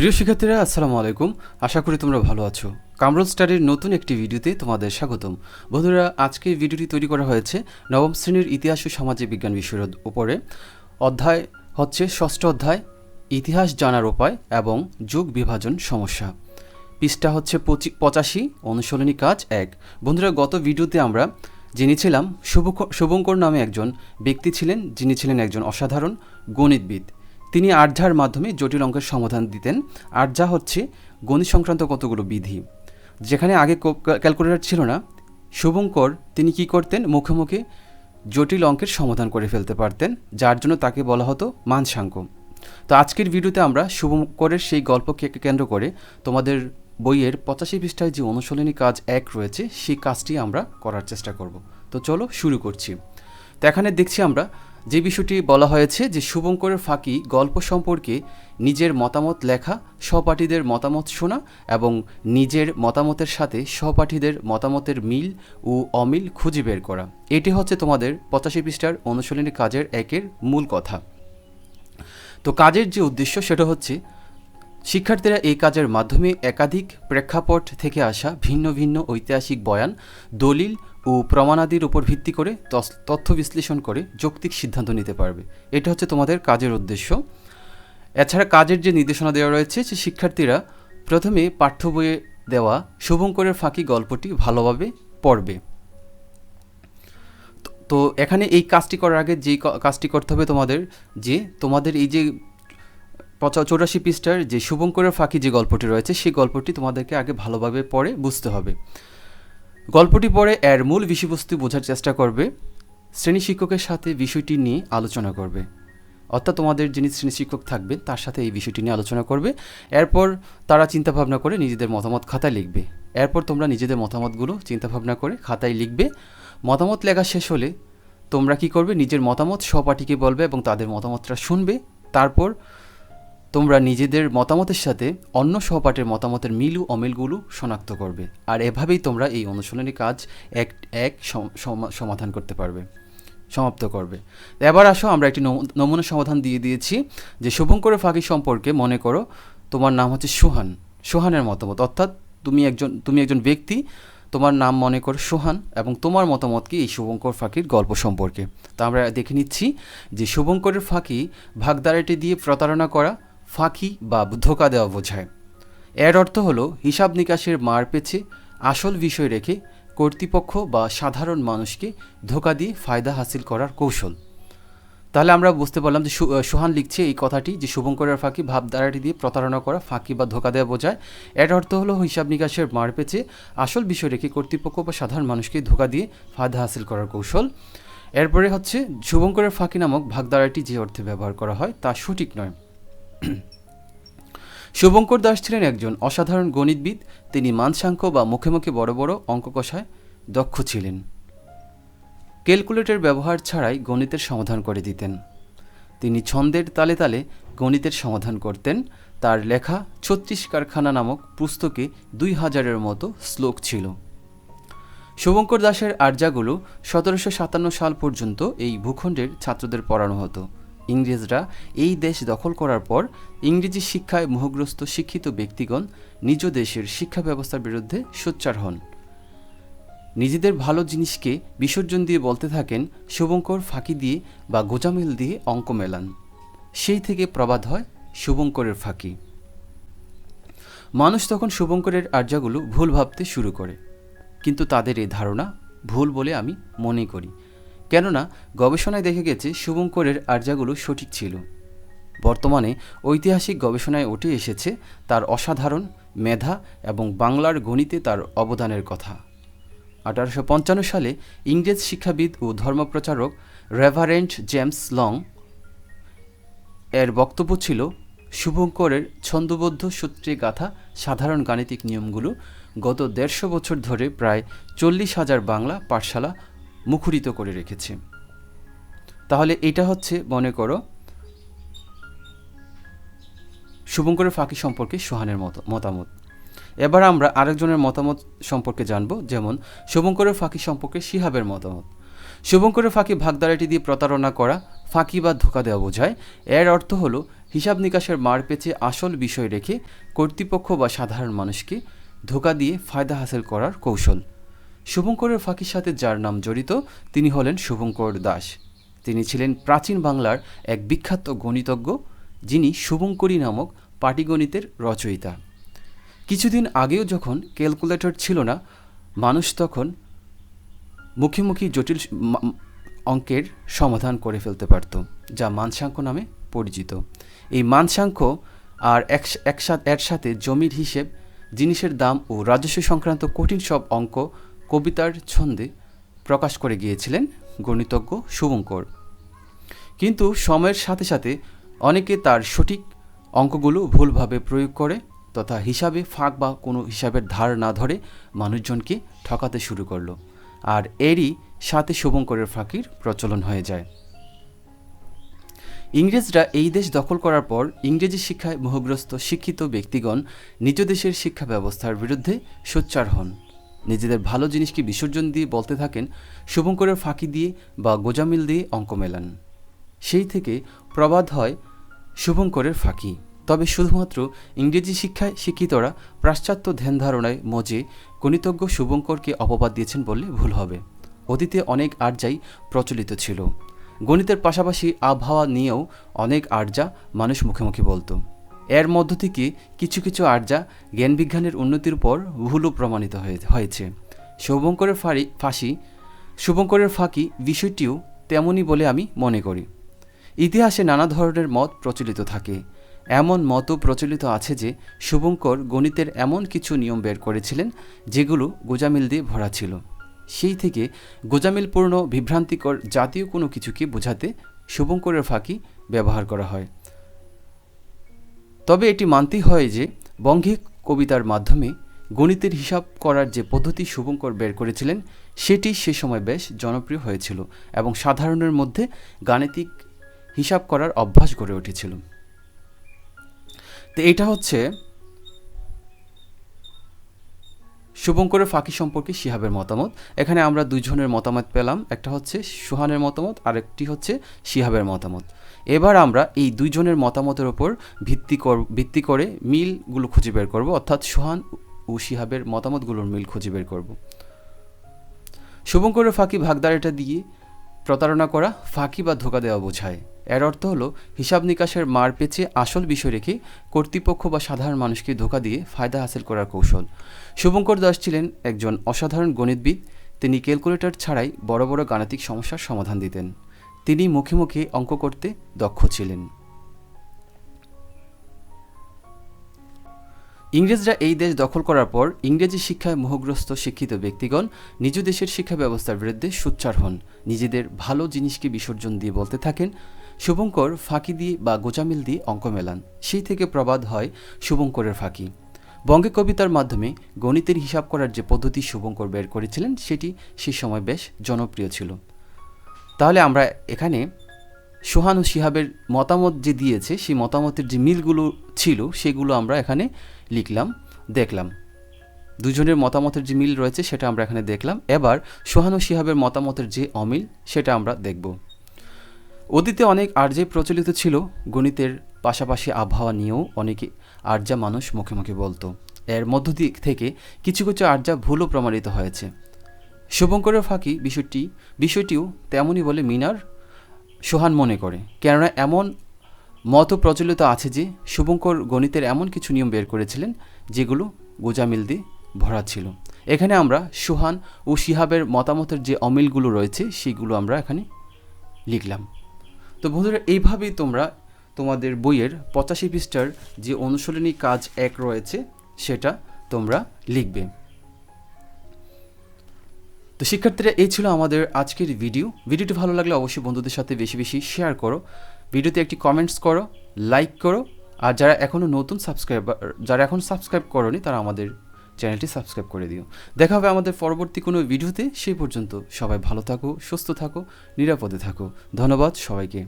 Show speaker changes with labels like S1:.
S1: প্রিয় শিক্ষার্থীরা, আসসালামু আলাইকুম। আশা করি তোমরা ভালো আছো। কামরুল স্টাডির নতুন একটি ভিডিওতে তোমাদের স্বাগতম। বন্ধুরা, আজকে ভিডিওটি তৈরি করা হয়েছে নবম শ্রেণির ইতিহাস ও সামাজিক বিজ্ঞান বিষয়ের উপরে। অধ্যায় হচ্ছে ষষ্ঠ অধ্যায়, ইতিহাস জানার উপায় এবং যুগ বিভাজন সমস্যা। পৃষ্ঠা হচ্ছে পঁচি পঁচাশি, অনুশীলনী কাজ এক। বন্ধুরা, গত ভিডিওতে আমরা জেনেছিলাম শুভঙ্কর নামে একজন ব্যক্তি ছিলেন যিনি ছিলেন একজন অসাধারণ গণিতবিদ। তিনি আর্যার মাধ্যমে জটিল অঙ্কের সমাধান দিতেন। আর্যা হচ্ছে গণিত সংক্রান্ত কতগুলো বিধি। যেখানে আগে ক্যালকুলেটর ছিল না। শুভঙ্কর তিনি কি করতেন? মুখে মুখে জটিল অঙ্কের সমাধান করে ফেলতে পারতেন, যার জন্য তাকে বলা হতো মানসাঙ্ক। তো আজকের ভিডিওতে আমরা শুভঙ্করের সেই গল্পকে কেন্দ্র করে তোমাদের বইয়ের পঁচাশি পৃষ্ঠায় যে অনুশীলনী কাজ এক রয়েছে, সেই কাজটি আমরা করার চেষ্টা করব। তো চলো শুরু করছি। তো এখানে দেখছি আমরা যে বিষয়টি বলা হয়েছে যে শুভঙ্করের ফাঁকি গল্প সম্পর্কে নিজের মতামত লেখা, সহপাঠীদের মতামত শোনা এবং নিজের মতামতের সাথে সহপাঠীদের মতামতের মিল ও অমিল খুঁজে বের করা। এটি হচ্ছে তোমাদের পঁচাশি পৃষ্ঠার অনুশীলনী কাজের একের মূল কথা। তো কাজের যে উদ্দেশ্য সেটা হচ্ছে, শিক্ষার্থীরা এই কাজের মাধ্যমে একাধিক প্রেক্ষাপট থেকে আসা ভিন্ন ভিন্ন ঐতিহাসিক বয়ান, দলিল ও প্রমাণাদির উপর ভিত্তি করে তথ্য বিশ্লেষণ করে যৌক্তিক সিদ্ধান্ত নিতে পারবে। এটা হচ্ছে তোমাদের কাজের উদ্দেশ্য। এছাড়া কাজের যে নির্দেশনা দেওয়া রয়েছে, সে শিক্ষার্থীরা প্রথমে পাঠ্য বইয়ে দেওয়া শুভঙ্করের ফাঁকি গল্পটি ভালোভাবে পড়বে। তো এখানে এই কাজটি করার আগে যে কাজটি করতে হবে তোমাদের, যে তোমাদের এই যে পঁচা চৌরাশি পৃষ্ঠার যে শুভঙ্করের ফাঁকি যে গল্পটি রয়েছে, সেই গল্পটি তোমাদেরকে আগে ভালোভাবে পড়ে বুঝতে হবে। গল্পটি পড়ে এর মূল বিষয়বস্তু বোঝার চেষ্টা করবে শ্রেণি শিক্ষকের সাথে বিষয়টি নিয়ে আলোচনা করবে। অর্থাৎ তোমাদের যিনি শ্রেণি শিক্ষক থাকবে, তার সাথে এই বিষয়টি নিয়ে আলোচনা করবে। এরপর তারা চিন্তাভাবনা করে নিজেদের মতামত খাতায় লিখবে। এরপর তোমরা নিজেদের মতামতগুলো চিন্তাভাবনা করে খাতায় লিখবে। মতামত লেখা শেষ হলে তোমরা কি করবে? নিজের মতামত সহপাঠীকে বলবে এবং তাদের মতামতটা শুনবে। তারপর তোমরা নিজেদের মতামতের সাথে অন্য সহপাঠের মতামতের মিল ও অমিলগুলো শনাক্ত করবে, আর এভাবেই তোমরা এই অনুশীলনী কাজ এক এক সমা- সমাধান করতে পারবে, সমাপ্ত করবে। এবার আসো, আমরা একটি নমু- নমুনা সমাধান দিয়ে দিয়েছি, যে শুভঙ্করের ফাঁকি সম্পর্কে মনে করো, তোমার নাম হচ্ছে সোহান, সোহানের মতামত। অর্থাৎ তুমি একজন তুমি একজন ব্যক্তি, তোমার নাম মনে করো সোহান, এবং তোমার মতামত কি এই শুভঙ্কর ফাঁকির গল্প সম্পর্কে। তা আমরা দেখে নিচ্ছি যে শুভঙ্করের ফাঁকি ভাগদারাটি দিয়ে প্রতারণা করা ফাঁকি বা ধোকা দেওয়া বোঝায়। এর অর্থ হলো, হিসাব নিকাশের মার পেছে, আসল বিষয় রেখে কর্তৃপক্ষ বা সাধারণ মানুষকে ধোকা দিয়ে ফায়দা হাসিল করার কৌশল। তাহলে আমরা বুঝতে পারলাম যে সোহান লিখছে এই কথাটি যে শুভঙ্করের ফাঁকি, ভাবধারাটি দিয়ে প্রতারণা করা, ফাঁকি বা ধোকা দেওয়া বোঝায়। এর অর্থ হলো, হিসাব নিকাশের মার পেছে, আসল বিষয় রেখে কর্তৃপক্ষ বা সাধারণ মানুষকে ধোকা দিয়ে ফায়দা হাসিল করার কৌশল। এরপরে হচ্ছে, শুভঙ্করের ফাঁকি নামক ভাগধারাটি যে অর্থে ব্যবহার করা হয় তা সঠিক নয়। শুভঙ্কর দাস ছিলেন একজন অসাধারণ গণিতবিদ। তিনি মানসাঙ্ক বা মুখে মুখে বড় বড় অঙ্ক কষায় দক্ষ ছিলেন। ক্যালকুলেটর ব্যবহার ছাড়াই গণিতের সমাধান করে দিতেন। তিনি ছন্দের তালে তালে গণিতের সমাধান করতেন। তার লেখা ছত্রিশ কারখানা নামক পুস্তকে দুই হাজারের মতো শ্লোক ছিল। শুভঙ্কর দাসের আর্যাগুলো সতেরোশো সাতান্ন সাল পর্যন্ত এই ভূখণ্ডের ছাত্রদের পড়ানো হতো। ইংরেজরা এই দেশ দখল করার পর ইংরেজি শিক্ষায় মোহগ্রস্ত শিক্ষিত ব্যক্তিগণ নিজ দেশের শিক্ষা ব্যবস্থার বিরুদ্ধে সোচ্চার হন। নিজেদের ভালো জিনিসকে বিসর্জন দিয়ে বলতে থাকেন, শুভঙ্কর ফাঁকি দিয়ে বা গোজামিল দিয়ে অঙ্ক মেলান। সেই থেকে প্রবাদ হয় শুভঙ্করের ফাঁকি। মানুষ তখন শুভঙ্করের আর্যাগুলো ভুল ভাবতে শুরু করে। কিন্তু তাদের এই ধারণা ভুল বলে আমি মনে করি। কেননা গবেষণায় দেখে গেছে শুভঙ্করের আর্যাগুলো সঠিক ছিল। বর্তমানে ঐতিহাসিক গবেষণায় উঠে এসেছে তার অসাধারণ মেধা এবং বাংলার গণিতে তার অবদানের কথা। আঠারোশো পঞ্চান্ন সালে ইংরেজ শিক্ষাবিদ ও ধর্মপ্রচারক রেভারেন্ট জেমস লং এর বক্তব্য ছিল, শুভঙ্করের ছন্দবদ্ধ সূত্রে গাথা সাধারণ গাণিতিক নিয়মগুলো গত দেড়শো বছর ধরে প্রায় চল্লিশ হাজার বাংলা পাঠশালা মুখরিত করে রেখেছে। তাহলে এটা হচ্ছে, মনে করো, শুভঙ্করের ফাঁকি সম্পর্কে সোহানের মত, মতামত। এবার আমরা আরেকজনের মতামত সম্পর্কে জানব, যেমন শুভঙ্করের ফাঁকি সম্পর্কে শিহাবের মতামত। শুভঙ্করের ফাঁকি ভাগদারাটি দিয়ে প্রতারণা করা, ফাঁকি বা ধোকা দেওয়া বোঝায়। এর অর্থ হলো, হিসাব নিকাশের মার পেঁচে আসল বিষয় রেখে কর্তৃপক্ষ বা সাধারণ মানুষকে ধোকা দিয়ে ফায়দা হাসিল করার কৌশল। শুভঙ্করের ফাঁকির সাথে যার নাম জড়িত, তিনি হলেন শুভঙ্কর দাস। তিনি ছিলেন প্রাচীন বাংলার এক বিখ্যাত গণিতজ্ঞ, যিনি শুভঙ্করী নামক পাটিগণিতের রচয়িতা। কিছুদিন আগেও যখন ক্যালকুলেটর ছিল না, মানুষ তখন মুখে মুখে জটিল অঙ্কের সমাধান করে ফেলতে পারত, যা মানসাঙ্ক নামে পরিচিত। এই মানসাঙ্ক আর এক- একসাথে এর সাথে জমির হিসেব, জিনিসের দাম ও রাজস্ব সংক্রান্ত কঠিন সব অঙ্ক কবিতার ছন্দে প্রকাশ করে গিয়েছিলেন গণিতজ্ঞ শুভঙ্কর। কিন্তু সময়ের সাথে সাথে অনেকে তার সঠিক অঙ্কগুলো ভুলভাবে প্রয়োগ করে তথা হিসাবে ফাঁক বা কোনো হিসাবের ধার না ধরে মানুষজনকে ঠকাতে শুরু করল। আর এরই সাথে শুভঙ্করের ফাঁকির প্রচলন হয়ে যায়। ইংরেজরা এই দেশ দখল করার পর ইংরেজি শিক্ষায় মোহগ্রস্ত শিক্ষিত ব্যক্তিগণ নিজ দেশের শিক্ষা ব্যবস্থার বিরুদ্ধে সোচ্চার হন। নিজেদের ভালো জিনিসকে বিসর্জন দিয়ে বলতে থাকেন, শুভঙ্করের ফাঁকি দিয়ে বা গোজামিল দিয়ে অঙ্ক মেলান। সেই থেকে প্রবাদ হয় শুভঙ্করের ফাঁকি। তবে শুধুমাত্র ইংরেজি শিক্ষায় শিক্ষিতরা পাশ্চাত্য ধ্যান ধারণায় মজে গণিতজ্ঞ শুভঙ্করকে অপবাদ দিয়েছেন বললে ভুল হবে। অতীতে অনেক আর্যাই প্রচলিত ছিল। গণিতের পাশাপাশি আবহাওয়া নিয়েও অনেক আর্যা মানুষ মুখে মুখে বলতো। এর মধ্য থেকে কিছু কিছু আর্যা জ্ঞান বিজ্ঞানের উন্নতির পর ভুলও প্রমাণিত হয়ে- হয়েছে। শুভঙ্করের ফাঁড়ি ফাঁসি শুভঙ্করের ফাঁকি বিষয়টিও তেমনই বলে আমি মনে করি। ইতিহাসে নানা ধরনের মত প্রচলিত থাকে। এমন মতও প্রচলিত আছে যে শুভঙ্কর গণিতের এমন কিছু নিয়ম বের করেছিলেন যেগুলো গোজামিল দিয়ে ভরা ছিল। সেই থেকে গোজামিলপূর্ণ, বিভ্রান্তিকর জাতীয় কোনো কিছুকে বোঝাতে শুভঙ্করের ফাঁকি ব্যবহার করা হয়। তবে এটি মানতেই হয় যে বঙ্গে কবিতার মাধ্যমে গণিতের হিসাব করার যে পদ্ধতি শুভঙ্কর বের করেছিলেন, সেটি সে সময় বেশ জনপ্রিয় হয়েছিল এবং সাধারণের মধ্যে গাণিতিক হিসাব করার অভ্যাস গড়ে উঠেছিল। তো এটা হচ্ছে শুভঙ্করের ফাঁকি সম্পর্কে শিহাবের মতামত। এখানে আমরা দুজনের মতামত পেলাম, একটা হচ্ছে সুহানের মতামত, আরেকটি হচ্ছে শিহাবের মতামত। এবার আমরা এই দুইজনের মতামতের ওপর ভিত্তি কর, ভিত্তি করে মিলগুলো খুঁজে বের করব, অর্থাৎ সুহান ও শিহাবের মতামতগুলোর মিল খুঁজে বের করব। শুভঙ্করের ফাঁকি ভাগদার এটা দিয়ে প্রতারণা করা, ফাঁকি বা ধোকা দেওয়া বোঝায়। এর অর্থ হলো, হিসাব নিকাশের মার পেঁচে আসল বিষয় রেখে কর্তৃপক্ষ বা সাধারণ মানুষকে ধোকা দিয়ে ফায়দা হাসিল করার কৌশল। শুভঙ্কর দাস ছিলেন একজন অসাধারণ গণিতবিদ। তিনি ক্যালকুলেটর ছাড়াই বড় বড় গাণিতিক সমস্যার সমাধান দিতেন। তিনি মুখে মুখে অঙ্ক করতে দক্ষ ছিলেন। ইংরেজরা এই দেশ দখল করার পর ইংরেজি শিক্ষায় মোহগ্রস্ত শিক্ষিত ব্যক্তিগণ নিজ দেশের শিক্ষা ব্যবস্থার বিরুদ্ধে সোচ্চার হন। নিজেদের ভালো জিনিসকে বিসর্জন দিয়ে বলতে থাকেন, শুভঙ্কর ফাঁকি দিয়ে বা গোচামিল দিয়ে অঙ্ক মেলান। সেই থেকে প্রবাদ হয় শুভঙ্করের ফাঁকি। বঙ্গে কবিতার মাধ্যমে গণিতের হিসাব করার যে পদ্ধতি শুভঙ্কর বের করেছিলেন, সেটি সে সময় বেশ জনপ্রিয় ছিল। তাহলে আমরা এখানে সোহান ও শিহাবের মতামত যে দিয়েছে, সেই মতামতের যে মিলগুলো ছিল, সেগুলো আমরা এখানে লিখলাম, দেখলাম। দুজনের মতামতের যে মিল রয়েছে, সেটা আমরা এখানে দেখলাম। এবার সোহান ও শিহাবের মতামতের যে অমিল, সেটা আমরা দেখব। অতীতে অনেক আর্যে প্রচলিত ছিল, গণিতের পাশাপাশি আবহাওয়া নিয়েও অনেকে আর্যা মানুষ মুখে মুখে বলতো। এর মধ্য দিক থেকে কিছু কিছু আর্যা ভুলও প্রমাণিত হয়েছে। শুভঙ্করের ফাঁকি বিষয়টি, বিষয়টিও তেমনই বলে মিনার সোহান মনে করে, কেননা এমন মত প্রচলিত আছে যে, শুভঙ্কর গণিতের এমন কিছু নিয়ম বের করেছিলেন যেগুলো গোজামিল দিয়ে ভরা ছিল। এখানে আমরা সোহান ও শিহাবের মতামতের যে অমিলগুলো রয়েছে, সেগুলো আমরা এখানে লিখলাম। তো বন্ধুরা, এইভাবেই তোমরা তোমাদের বইয়ের পঁচাশি পৃষ্ঠার যে অনুশীলনী কাজ এক রয়েছে, সেটা তোমরা লিখবে। তো শিক্ষার্থীরা, এই ছিল আমাদের আজকের ভিডিও ভিডিওটি ভালো লাগলে অবশ্যই বন্ধুদের সাথে বেশি বেশি শেয়ার করো। ভিডিওতে একটি কমেন্টস করো লাইক করো, আর যারা এখনও নতুন সাবস্ক্রাইবার যারা এখন সাবস্ক্রাইব করনি, তারা আমাদের চ্যানেলটি সাবস্ক্রাইব করে দিও। দেখা হবে আমাদের পরবর্তী কোনো ভিডিওতে সেই পর্যন্ত সবাই ভালো থাকো, সুস্থ থাকো, নিরাপদে থাকো। ধন্যবাদ সবাইকে।